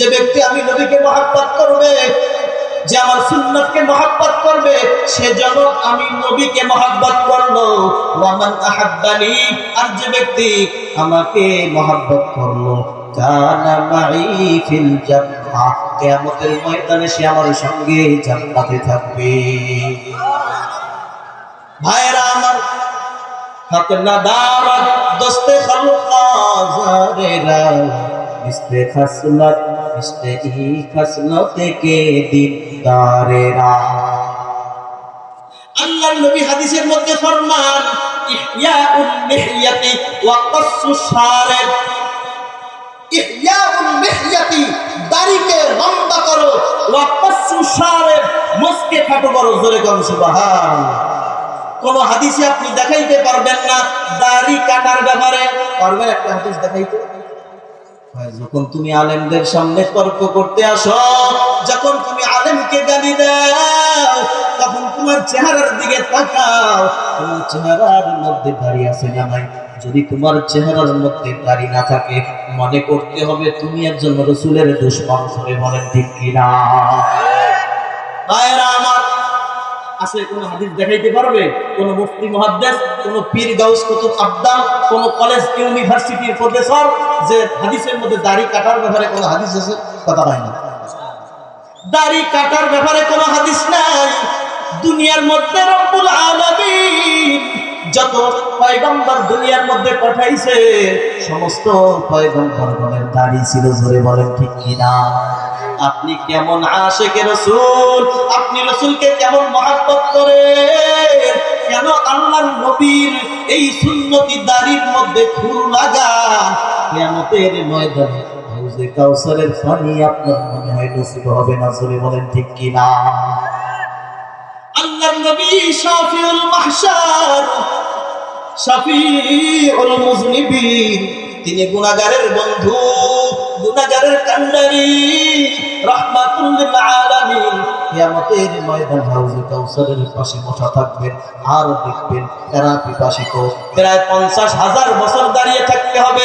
যে ব্যক্তি আমি নবীকে মহাব্বত করবে, যে আমার সুন্নতকে মহাব্বত করবে, সে যেন আমি নবীকে মহাব্বত করল। আর যে ব্যক্তি আমাকে মহাব্বত করল ময়দানে সে আমার সঙ্গে থাকবে। ভাইরা আমার কোন হাদিসে আপনি দেখাইতে পারবেন না দাড়ি কাটার ব্যাপারে। পারবেন একটা হাদিস দেখাইতে? যখন তুমি আলেমদের সামনে তর্ক করতে আসো, যখন তুমি আলেমকে গালি দাও, তখন তোমার চেহারার দিকে তাকাও। তোমার চেহারার মধ্যে দাড়ি আছে না নাই যদি তোমার চেহারার মধ্যে দাড়ি না থাকে, মনে করতে হবে তুমি একজন রসুলের করে বলেন ঠিক কিনা? আমার আছে, কোন হাদিস দেখাইতে পারবে, কোন মুফতি, মুহাদ্দিস, কোন পীর, গাউস, কুতুব আব্দাল কোন কলেজ ইউনিভার্সিটির প্রফেসর, যে হাদিসের মধ্যে দাড়ি কাটার ব্যাপারে কোন হাদিস আছে? কথা হয় না। দাড়ি কাটার ব্যাপারে কোনো হাদিস নাই। দুনিয়ার মধ্যে রব্বুল আলামিন যত পয়গম্বর দুনিয়ার মধ্যে পাঠাইছে, সমস্ত পয়গম্বরগণের দাড়ি ছিল জোরে বলেন ঠিক কিনা? আপনি কেমন আশেকে রসুল? আপনি রসুলকে কেমন মহাব্বত করে কেন আল্লাহর নবীর এই সুন্নতি দাড়ির মধ্যে ফুল লাগান? কিয়ামতের ময়দানে হাউজে কাউসারের পানি আপনার মনে হয় নসিব হবে না, জোরে বলেন ঠিক কিনা আল্লাহর নবী শাফিউল মাহশার, শাফিউল মুজনিবিন, তিনি গুনাহগারের বন্ধু। গুনাহগারের কান্ডারি রাহমাতুল লিল আলামিন। কিয়ামতের ময়দান হাউজে কাউসারের পাশে বসা থাকবেন, আর দেখবেন এরা প্রায় পঞ্চাশ হাজার বছর দাঁড়িয়ে থাকতে হবে।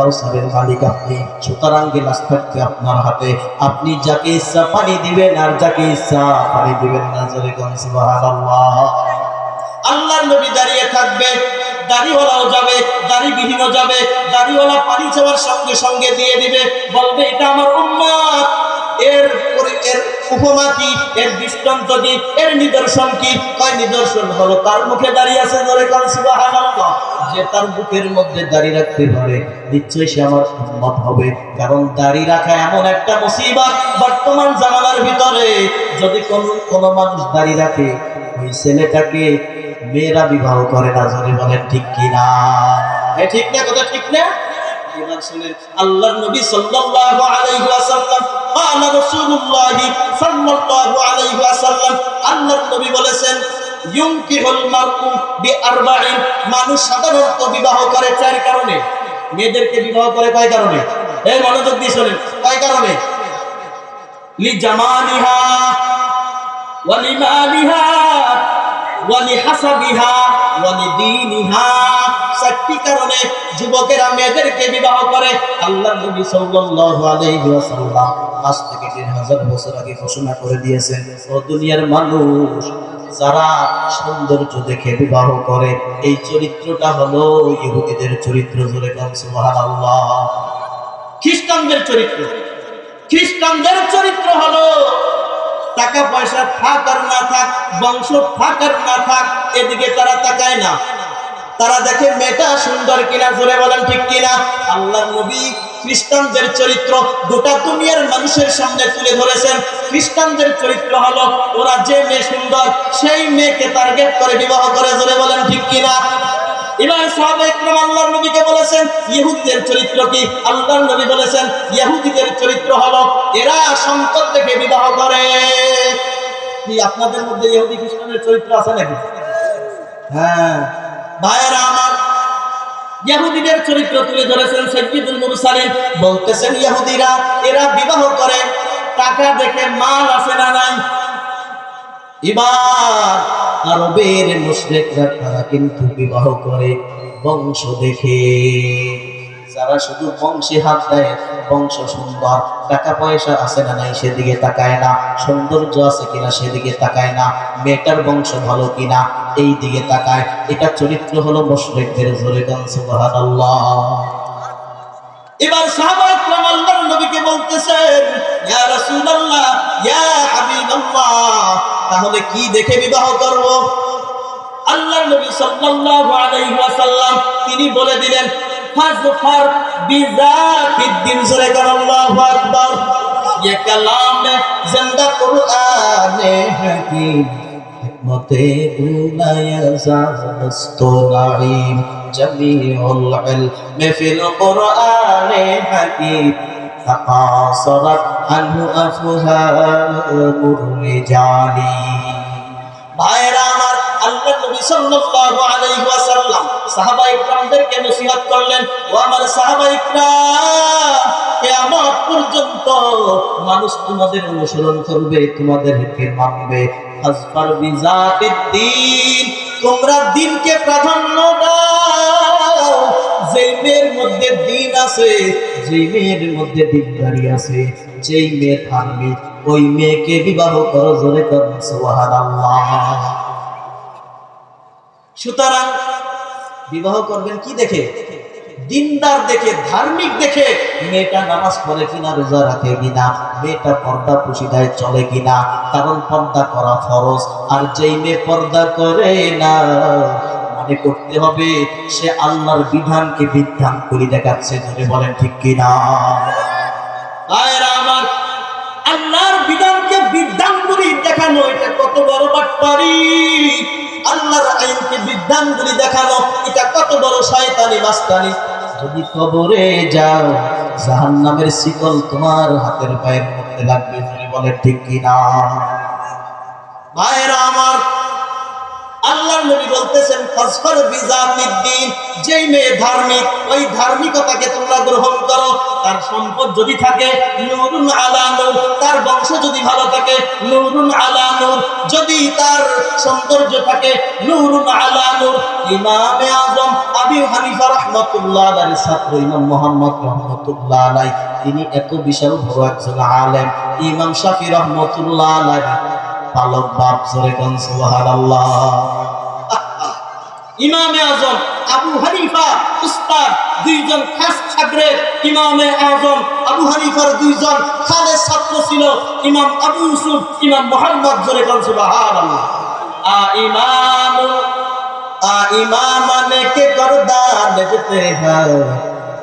আপনি। আপনার হাতে। আপনি যাকে ইচ্ছা পানি দিবেন আর যাকে ইচ্ছা পানি দিবেন না, জোরে সুবহানাল্লাহ। আল্লাহর নবী দাঁড়িয়ে থাকবে, দাড়িওয়ালাও যাবে দাড়ি দাড়িবিহীনও যাবে, দাড়িওয়ালা পানি চাওয়ার সঙ্গে সঙ্গে দিয়ে দিবে, বলবে, এটা আমার উম্মত। এর এর উপমা কি? এর দৃষ্টান্ত কি? এর নিদর্শন কি? কয় নিদর্শন হলো, তার মুখে দাঁড়িয়ে আছে ধরে কান, সুবহানাল্লাহ। যে তার বুকের মধ্যে দাড়ি রাখতে পারে, নিশ্চয়ই সে আমার উম্মত হবে। কারণ দাড়ি রাখা এমন একটা মুসিবত বর্তমান জামানার ভিতরে। যদি কোন কোন মানুষ দাড়ি রাখে, ওই ছেলেটাকে মেয়েরা বিবাহ করে না, জোরে বলেন ঠিক কিনা? ঠিক না, কথা ঠিক না? এবার শুনেন আল্লাহর নবী সাল্লাল্লাহু আলাইহি ওয়াসাল্লাম قال রাসূলুল্লাহ সাল্লাল্লাহু আলাইহি ওয়াসাল্লাম আল্লাহর নবী বলেছেন ইউনকিহুল মারউ বিআরবাইন মানুষ সাধারণত বিবাহ করে চার কারণে মেয়েদেরকে বিবাহ করে কয় কারণে এই মনোযোগ দিয়ে শুনেন কয় কারণে লি জামালিহা ওয়ালিমালিহা ওয়ালিহাসাবিহা ওয়ালিদীনিহা কারণে যুবকেরা মেয়েদেরকে বিবাহ করে। আল্লাহ নবী সাল্লাল্লাহু আলাইহি ওয়াসাল্লাম আজ থেকে বছর আগে ঘোষণা করে দিয়েছেন, ও দুনিয়ার মানুষ, যারা সৌন্দর্য দেখে বিবাহ করে, এই চরিত্রটা হলো ইহুদিদের চরিত্র সুবহানাল্লাহ। খ্রিস্টানদের চরিত্র। খ্রিস্টানদের চরিত্র হলো টাকা পয়সা থাক আর না থাক, বংশ থাক আর না থাক, এদিকে তারা তাকায় না। তারা দেখে মেয়েটা সুন্দর কিনা, জোরে বলেন ঠিক কিনা? আল্লাহ নবী খ্রিস্টানদের চরিত্র গোটা দুনিয়ার মানুষের সামনে তুলে ধরেছেন। খ্রিস্টানদের চরিত্র হলো, ওরা যে মেয়ে সুন্দর, সেই মেয়েকে টার্গেট করে বিবাহ করে, জোরে বলেন ঠিক কিনা? ইহুদিদের চরিত্র হ্যাঁ। চরিত্র তুলে ধরেছেন বলতেছেন এরা বিবাহ করে, টাকা দেখে মাল আসে না নাই। এবার আরবের মুশরিকরা তারা কিন্তু বিবাহ করে বংশ দেখে। যারা শুধু বংশে হাত দেয়, বংশ সুন্দর, টাকা পয়সা আছে না নাই সেদিকে তাকায় না, সৌন্দর্য আছে কিনা সেদিকে তাকায় না, মেয়েটার বংশ ভালো কিনা এই দিকে তাকায়। এটা চরিত্র হলো মুশরিকদের জোরে গান সুবহানাল্লাহ। এবার নবীকে বলতেছেন তাহলে কি দেখে বিবাহ করব? আল্লাহ নবী সাল্লাল্লাহু আলাইহি ওয়াসাল্লাম তিনি বলে দিলেন, ফাজফার বিজাতিদ দিন জোরে কর আল্লাহু আকবার ये कलाम जिंदा कुरान हकीम हिकमते उलाया जास्तुनाई जमीउल इल्म फिल कुरान हकीम حكيم تقاصرت عنه أفهام الرجال ভাইরা আমার আল্লাহ নবী সাল্লাল্লাহু আলাইহি ওয়াসাল্লাম সাহাবা ইকরামদেরকে নসিহত করলেন ও আমার সাহাবা ইকরাম কিয়ামত পর্যন্ত মানুষ তোমাদের অনুসরণ করবে তোমাদেরকে মানবে হাজফার বিজাতিদ দ্বীন তোমরা দিনকে প্রাধান্য দাও যেই মেয়ের মধ্যে দিন আছে, যেই মেয়ের মধ্যে দিনদারি আছে, যেই মেয়ে ধার্মিক ওই মেয়েকে বিবাহ করো জোরে সুতরাং বিবাহ করবেন কি দেখে? দিনদার দেখে, ধার্মিক দেখে, মেয়েটা নামাজ পড়ে কিনা, রোজা রাখে কিনা, মেয়েটা পর্দা পুশিদায় চলে কিনা, কারণ পর্দা করা ফরজ, আর যেই মেয়ে পর্দা করে না মনে করতে হবে। সে আল্লাহর বিধানকে বিধান করে দেখাচ্ছে ধরে বলেন ঠিক কিনা? আমার, আল্লাহর বিধানকে দেখানো, এটা কত বড় আল্লাহর আইনকে দেখানো, এটা কত বড় যদি যাও শিকল তোমার হাতের পায়ের মধ্যে লাগবে বলে ঠিক কিনা? ভাইরা আমার আল্লাহর নবী বলতেছেন ফাসফার বিজাতিদ্দিন যেই মেয়ে ধার্মিক, ওই ধার্মিকতাকে তোমরা গ্রহণ করো। তার সম্পদ যদি থাকে, নুরুন আলা নূর। তার বংশ যদি ভালো থাকে, নুরুন আলা নূর। যদি তার সৌন্দর্য থাকে, নুরুন আলা নূর। ইমামে আজম আবি হানিফা রাহমাতুল্লাহ আলাইহির ছাত্র ইমাম মুহাম্মদ রাহমাতুল্লাহ আলাইহি। তিনি এত বিশাল বড় একজন আলেম। ইমাম শাফি রাহমাতুল্লাহ আলাইহি। পালক বাপ জোরে কোন, সুবহানাল্লাহ। ইমামে আজম, আবু হানিফা, উস্তাদ, দুইজন খাস ছাত্রের ইমামে আজম, আবু হানিফার দুইজন খালে ছাত্র ছিল ইমাম আবু ইউসুফ, ইমাম মোহাম্মদ, জোরে কোন, সুবহানাল্লাহ। আ ইমাম, আ ইমামানে কে করদান যেতে হয়?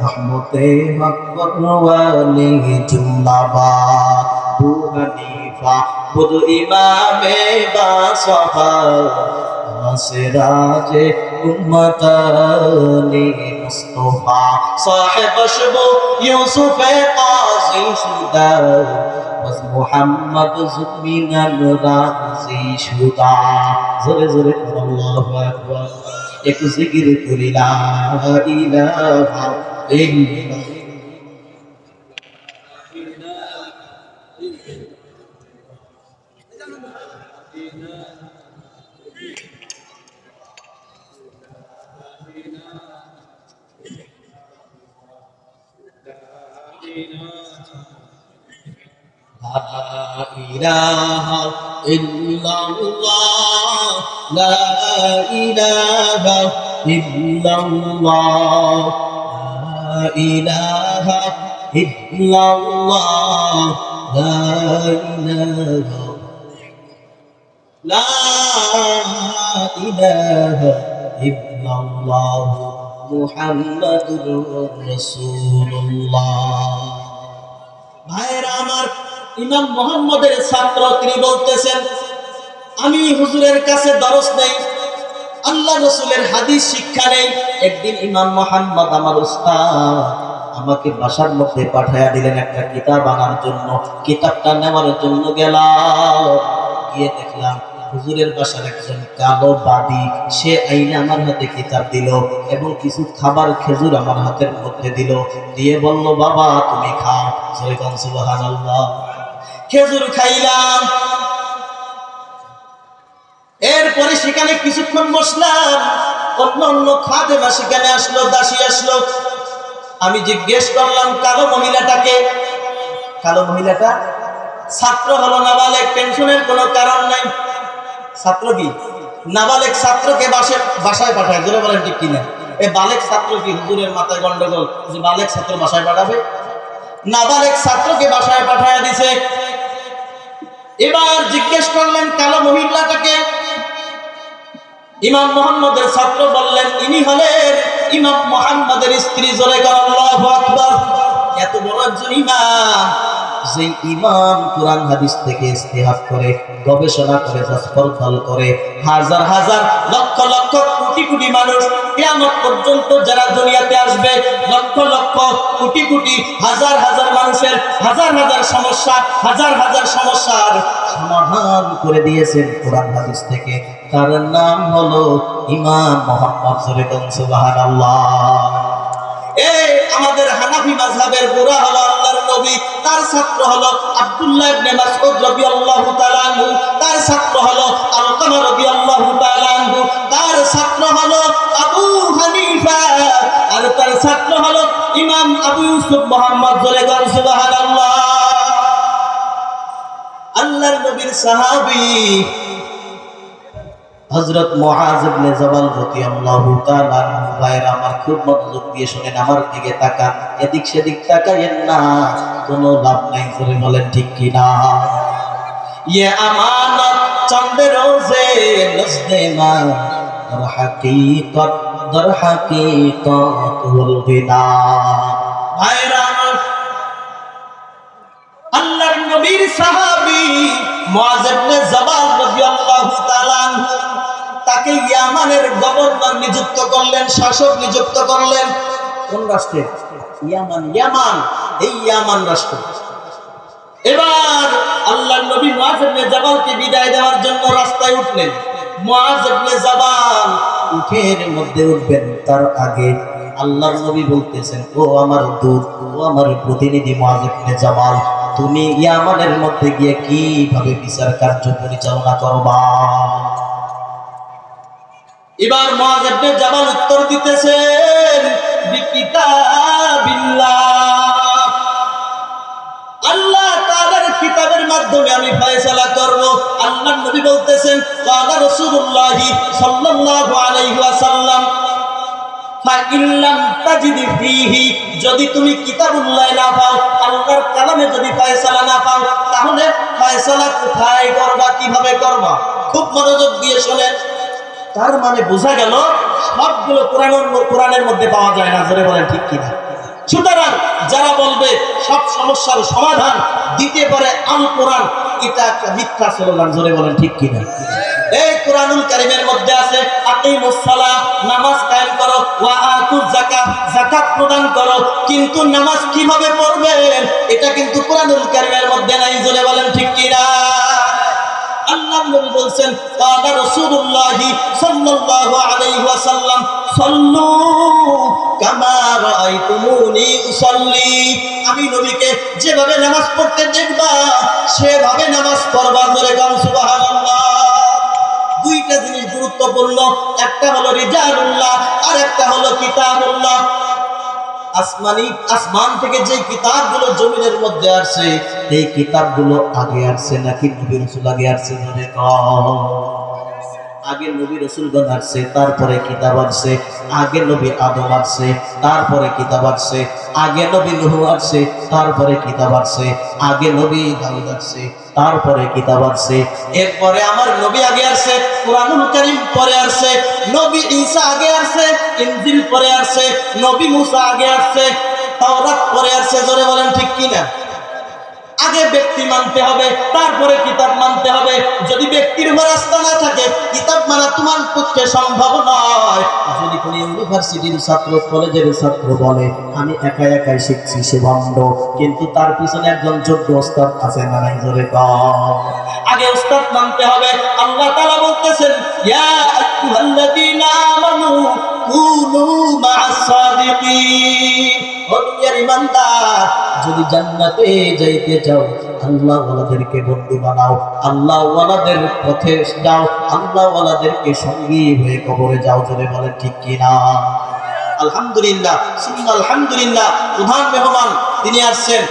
রহমতে হক পরওয়ানি জুমলাবাদ আবু হানিফা, বুধ ইমামে বাসফা সিরাজে উম্মতানি মুস্তাফা, সাহেব শবু ইউসুফ কাজী সুদা মুহাম্মদ জুমিনাল রাজি সুদা। জোরে জোরে আল্লাহু আকবার। একটু জিকির করি লা ইলাহা ইল্লাল্লাহ। إله إلا الله لا إله إلا الله لا إله إلا الله لا إله لا إله إلا الله محمد رسول الله ভাইরা আমার ইমাম মোহাম্মদের ছাত্র তিনি বলতেছেন, আমি হুজুরের কাছে দরস নেই, আল্লাহ রসুলের হাদিস শিক্ষা নেই। একদিন ইমাম মোহাম্মদ আমার উস্তাদ আমাকে বাসার মধ্যে পাঠাইয়া দিলেন একটা কিতাব আনার জন্য। কিতাবটা নেওয়ার জন্য গেলাম। গিয়ে দেখলাম হুজুরের বাসার একজন কালো বাদি, সে আইনে আমার হাতে কিতাব দিল এবং কিছু খাবার খেজুর আমার হাতের মধ্যে দিল। দিয়ে বলল, বাবা, তুমি খাও। সুবহানাল্লাহ। খেজুর খাইলাম। এরপরে সেখানে কিছুক্ষণ বসলাম। অন্য অন্য খাদেমা সেখানে আসলো, দাসী আসলো। আমি জিজ্ঞেস করলাম, কালো মহিলাটাকে? কালো মহিলাটা? ছাত্র হলো নাবালেক টেনশনের কোনো কারণ নাই। ছাত্র কি? নাবালেক ছাত্রকে বাসে বাসায় পাঠায়। জোরে বলেন ঠিক কিনা। এ বালেক ছাত্র কি? হুজুরের মাথায় গন্ডগোল। যে বালেক ছাত্র বাসায় পাঠাবে? নাবালেক ছাত্রকে বাসায় পাঠায় দিছে। এবার জিজ্ঞেস করলেন কালো মহিলাটাকে। ইমাম মোহাম্মদের ছাত্র বললেন, ইনি হলেন ইমাম মোহাম্মদের স্ত্রী জোরে কর এত বড় একজন ইমাম। যে ইমাম কোরআন হাদিস থেকে ইস্তেহাত করে, গবেষণা করে জাসপরতাল করে, হাজার হাজার লক্ষ লক্ষ কোটি কোটি মানুষ কিয়ামত পর্যন্ত যারা দুনিয়াতে আসবে, লক্ষ লক্ষ কোটি কোটি হাজার হাজার মানুষের হাজার হাজার সমস্যা, হাজার হাজার সমস্যার সমাধান করে দিয়েছেন কোরআন হাদিস থেকে। তার নাম হলো ইমাম মোহাম্মদ সরেকন সুবহানাল্লাহ। এই আমাদের হানাফি মাযহাবের গোড়া হলো আল্লাহর নবী, তার ছাত্র হলো আব্দুল্লাহ ইবনে মাসউদ রাদিয়াল্লাহু তাআলা আনহু, তার ছাত্র হলো আলকামা রাদিয়াল্লাহু তাআলা আনহু, তার ছাত্র হলো আবু হানিফা, আর তার ছাত্র হলো ইমাম আবু ইউসুফ মুহাম্মদ সরেকন সুবহানাল্লাহ। আল্লাহর নবীর সাহাবী হযরত মুআজ ইবনে জাবাল তাআলা আনহু ভাইরা আমার খুব মনোযোগ দিয়ে শুনেন, আমার দিকে তাকান। এদিক সেদিক তাকায়েন না, কোনো লাভ নাই করে বলেন, ঠিক কি না? ये আমানত নজদে হাকিকত, দর হাকিকত নবীর সাহাবী মুআজ ইবনে জাবাল আনহু তাকে ইয়ামানের গভর্নর নিযুক্ত করলেন, শাসক নিযুক্ত করলেন। কোন রাষ্ট্রে? ইয়ামান ইয়ামান, এই ইয়ামান রাষ্ট্র। এবার আল্লাহর নবী মুআজ ইবনে জাবালকে বিদায় দেওয়ার জন্য রাস্তায় উঠলেন। মুআজ ইবনে জাবাল উঠের মধ্যে উঠবেন, তার আগে আল্লাহর নবী বলতেছেন, ও আমার দূত, ও আমার প্রতিনিধি মুআজ ইবনে জাবাল, তুমি ইয়ামানের মধ্যে গিয়ে কীভাবে বিচার কার্য পরিচালনা করবা? এবার মুআজ ইবনে জাবাল উত্তর দিতেছেন আল্লাহ তাআলার কিতাবের মাধ্যমে আমি ফয়সালা করব। আল্লাহর নবী বলতেছেন কালা রাসূলুল্লাহ সাল্লাল্লাহু আলাইহি ওয়াসাল্লাম যদি তুমি কিতাবুল্লাহ না পাও, আল্লাহর কালামে যদি ফয়সালা না পাও, তাহলে ফয়সালা কোথায় করবা, কীভাবে করবা? খুব মনোযোগ দিয়ে শোনেন। তার মানে বোঝা গেল সবগুলো কোরআনের মধ্যে পাওয়া যায় না, জোরে বলেন ঠিক কিনা? সুতরাং যারা বলবে সব সমস্যার সমাধান দিতে পারে আল কোরআন এটা একটা মিথ্যা স্লোগান, জোরে বলেন ঠিক কিনা? এই কোরআনুল কারিমের মধ্যে আছে আকিমুস সালাহ নামাজ কায়েম করো, ওয়া আতুজ যাকাত যাকাত প্রদান করো, কিন্তু নামাজ কীভাবে পড়বেন? এটা কিন্তু কোরআনুল কারিমের মধ্যে নাই, জোরে বলেন ঠিক কিনা? আল্লাহ নবী বলছেন কালা রাসূলুল্লাহ সাল্লাল্লাহু আলাইহি ওয়াসাল্লাম, সাল্লু কামা রাআইতুমুনি উসাল্লি। আমি নবীকে যেভাবে নামাজ পড়তে দেখবা, সেভাবে নামাজ পড়বা জোরে গান সুবহানাল্লাহ। দুইটা জিনিস গুরুত্বপূর্ণ, একটা হলো রিজালুল্লাহ আর একটা হলো কিতাবুল্লাহ। আসমানি, আসমান থেকে যে কিতাবগুলো জমিনের মধ্যে আসছে এই কিতাবগুলো আগে আসছে নাকি নবী রসুল আগে আসছে ধরে আগে নবী রসুলগণ আসছে, তারপরে কিতাব আসছে, আগে নবী আদম আসছে, তারপরে কিতাব আসছে, আগে নবী নুহু আসছে, তারপরে কিতাব আসছে, আগে নবী দাউদ আসছে, তারপরে কিতাব আসছে। এরপরে আমার নবী আগে আসছে, কোরআনুল কারীম পরে আসছে, নবী ঈসা আগে আসছে, ইনজিল পরে আসছে, নবী মুসা আগে আসছে, তাওরাত পরে আসছে, জোরে বলেন ঠিক কিনা? আগে ব্যক্তি মানতে হবে, তারপরে কিতাব মানতে হবে। যদি ব্যক্তির উপর আস্থা না থাকে, কিতাব মানা তোমার পক্ষে সম্ভব নয়। যদি কোনো ইউনিভার্সিটির ছাত্র, কলেজের ছাত্র বলে, আমি একা একাই শিখছি সে ভণ্ড, কিন্তু তার পিছনে একজন যোগ্য ওস্তাদ আছে না নাই আগে ওস্তাদ মানতে হবে। আল্লাহ তাআলা বলতেছেন, ইয়া কুনু মা'আস সাদিকিন ও দুনিয়ার ইমানদার যদি জান্নাতে যাইতে চাও আল্লাহ ওয়ালাদেরকে বন্ধু বানাও আল্লাহ ওয়ালাদের পথে যাও আল্লাহ ওয়ালাদেরকে সঙ্গী হয়ে কবরে যাও যদি বলে ঠিক কিনা? আলহামদুলিল্লাহ আলহামদুলিল্লাহ, প্রধান মেহমান তিনি আসছেন,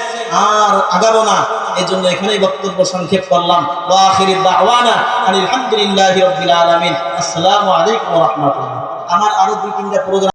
আর আগাবো না। এই জন্য এখানেই বক্তব্য সংক্ষেপ করলাম। আলহামদুলিল্লাহি আসসালামু আলাইকুম রাহমাতুল্লাহ। আমার আরও দুই তিনটা প্রোগ্রাম